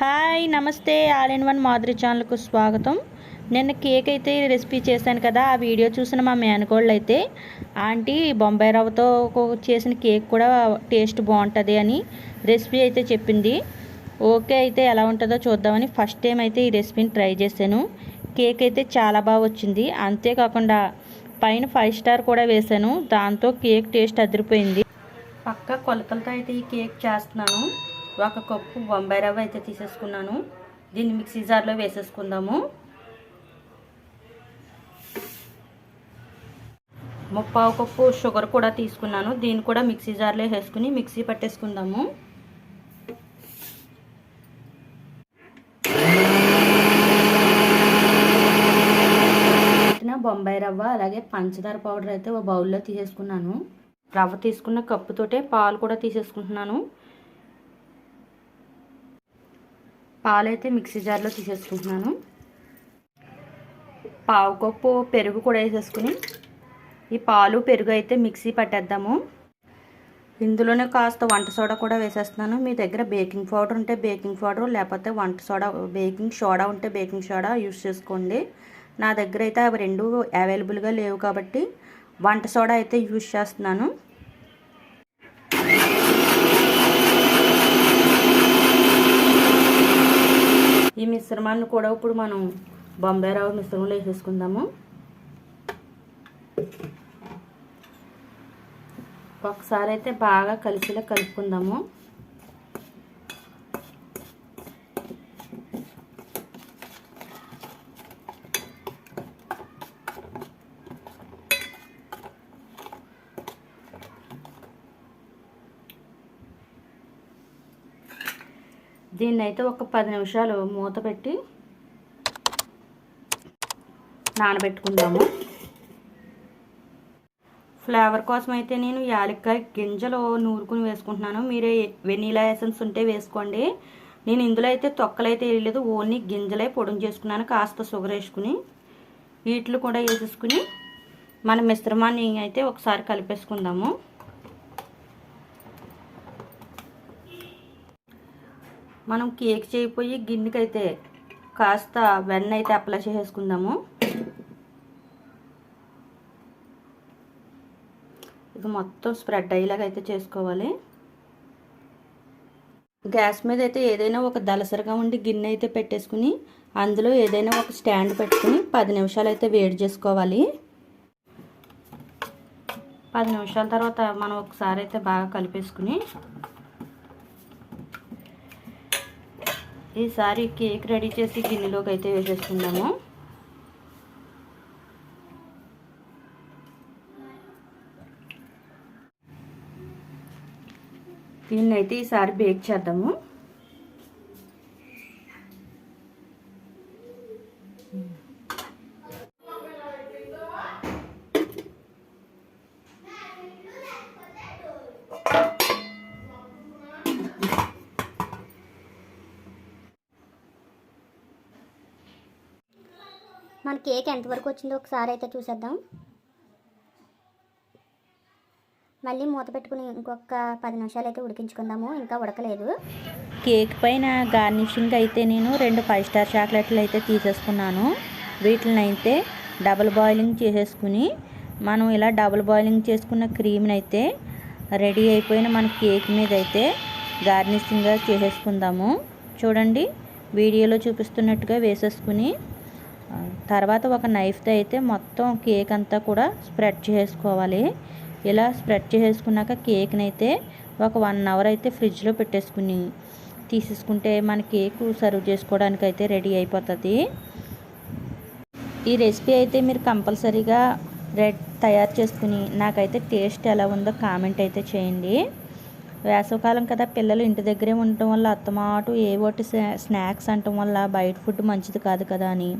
Hi నమస్తే. All in one Madhuri ఛానల్కు స్వాగతం. నిన్న కేక్ అయితే రెసిపీ చేశాను కదా ఆ వీడియో చూసిన మా మేనకోళ్ళు అయితే ఆంటీ బొంబాయి రవ్వతో చేసిన కేక్ కూడా టేస్ట్ బాగుంటుంది అని రెసిపీ అయితే చెప్పింది. ఓకే అయితే ఎలా ఉంటుందో చూద్దామని ఫస్ట్ టైం అయితే ఈ రెసిపీని ట్రై చేశాను. కేక్ అయితే చాలా బాగా వచ్చింది. అంతేకాకుండా పైన ఫైవ్ స్టార్ కూడా వేశాను. దాంతో కేక్ టేస్ట్ అదిరిపోయింది. పక్క కొలతలతో అయితే ఈ కేక్ చేస్తున్నాను. ఒక కప్పు బొంబాయి రవ్వ అయితే తీసేసుకున్నాను. దీన్ని మిక్సీ జార్లో వేసేసుకుందాము. ముప్పావు కప్పు షుగర్ కూడా తీసుకున్నాను. దీన్ని కూడా మిక్సీ జార్లో వేసుకుని మిక్సీ పట్టేసుకుందాము. పెట్టిన బొంబాయి రవ్వ అలాగే పంచదార పౌడర్ అయితే ఒక బౌల్లో తీసేసుకున్నాను. రవ్వ తీసుకున్న కప్పుతోటే పాలు కూడా తీసేసుకుంటున్నాను. పాలు అయితే మిక్సీ జార్లో తీసేసుకుంటున్నాను. పావు కప్పు పెరుగు కూడా వేసేసుకుని ఈ పాలు పెరుగు అయితే మిక్సీ పట్టేద్దాము. ఇందులోనే కాస్త వంట సోడా కూడా వేసేస్తున్నాను. మీ దగ్గర బేకింగ్ పౌడర్ ఉంటే బేకింగ్ పౌడర్ లేకపోతే వంట సోడా బేకింగ్ సోడా ఉంటే బేకింగ్ సోడా యూస్ చేసుకోండి. నా దగ్గర అయితే అవి రెండు అవైలబుల్గా లేవు కాబట్టి వంట సోడా అయితే యూస్ చేస్తున్నాను ఈ మిశ్రమాన్ని కూడా ఇప్పుడు మనం బొంబాయి రవ్వ మిశ్రమంలో వేసేసుకుందాము. ఒకసారి అయితే బాగా కలిసిలా కలుపుకుందాము. దీన్ని అయితే ఒక పది నిమిషాలు మూత పెట్టి నానబెట్టుకుందాము. ఫ్లేవర్ కోసం అయితే నేను యాలక్కాయ గింజలు నూరుకుని వేసుకుంటున్నాను. మీరే వెనీలా ఎసెన్స్ ఉంటే వేసుకోండి. నేను ఇందులో అయితే తొక్కలు అయితే వేయలేదు ఓన్లీ గింజలే పొడుగు చేసుకున్నాను కాస్త షుగర్ వేసుకుని వీటిలు కూడా వేసేసుకుని మన మిశ్రమాన్ని అయితే ఒకసారి కలిపేసుకుందాము. మనం కేక్ చేయిపోయి గిన్నెకైతే కాస్త వెన్న అయితే అప్లై చేసేసుకుందాము. ఇది మొత్తం స్ప్రెడ్ అయ్యేలాగా అయితే చేసుకోవాలి. గ్యాస్ మీద అయితే ఏదైనా ఒక దలసరిగా ఉండి గిన్నె అయితే పెట్టేసుకుని అందులో ఏదైనా ఒక స్టాండ్ పెట్టుకుని పది నిమిషాలు అయితే వేడి చేసుకోవాలి. పది నిమిషాల తర్వాత మనం ఒకసారి అయితే బాగా కలిపేసుకుని ఈసారి కేక్ రెడీ చేసి గిన్నెలోకి అయితే వేసేసుకుందాము. దీన్ని అయితే ఈసారి బేక్ చేద్దాము. మన కేక్ ఎంతవరకు వచ్చిందో ఒకసారి అయితే చూసేద్దాం. మళ్ళీ మూత పెట్టుకుని ఇంకొక పది నిమిషాలు అయితే ఉడికించుకుందాము. ఇంకా ఉడకలేదు. కేక్ పైన గార్నిషింగ్ అయితే నేను రెండు ఫైవ్ స్టార్ చాక్లెట్లు అయితే తీసేసుకున్నాను. వీటిని అయితే డబుల్ బాయిలింగ్ చేసేసుకుని మనం ఇలా డబుల్ బాయిలింగ్ చేసుకున్న క్రీమ్ని అయితే రెడీ అయిపోయిన మన కేక్ మీద అయితే గార్నిషింగ్గా చేసేసుకుందాము. చూడండి వీడియోలో చూపిస్తున్నట్టుగా వేసేసుకుని తర్వాత ఒక నైఫ్తో అయితే మొత్తం కేక్ అంతా కూడా స్ప్రెడ్ చేసుకోవాలి. ఇలా స్ప్రెడ్ చేసుకున్నాక కేక్ని అయితే ఒక వన్ అవర్ అయితే ఫ్రిడ్జ్లో పెట్టేసుకుని తీసేసుకుంటే మన కేక్ సర్వ్ చేసుకోవడానికి అయితే రెడీ అయిపోతుంది. ఈ రెసిపీ అయితే మీరు కంపల్సరీగా రెడ్ తయారు చేసుకుని నాకైతే టేస్ట్ ఎలా ఉందో కామెంట్ అయితే చేయండి. వేసవకాలం కదా పిల్లలు ఇంటి దగ్గరే ఉండటం వల్ల అత్తమాటు ఏ ఒకటి స్నాక్స్ అంటం వల్ల బయట ఫుడ్ మంచిది కాదు కదా అని.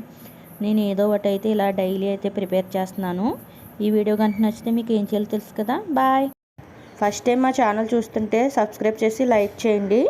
నేను ఏదో ఒకటి అయితే ఇలా డైలీ అయితే ప్రిపేర్ చేస్తున్నాను. ఈ వీడియో కనుక నచ్చితే మీకు ఏం చేయాలో తెలుసు కదా. బాయ్. ఫస్ట్ టైం మా ఛానల్ చూస్తుంటే సబ్స్క్రైబ్ చేసి లైక్ చేయండి.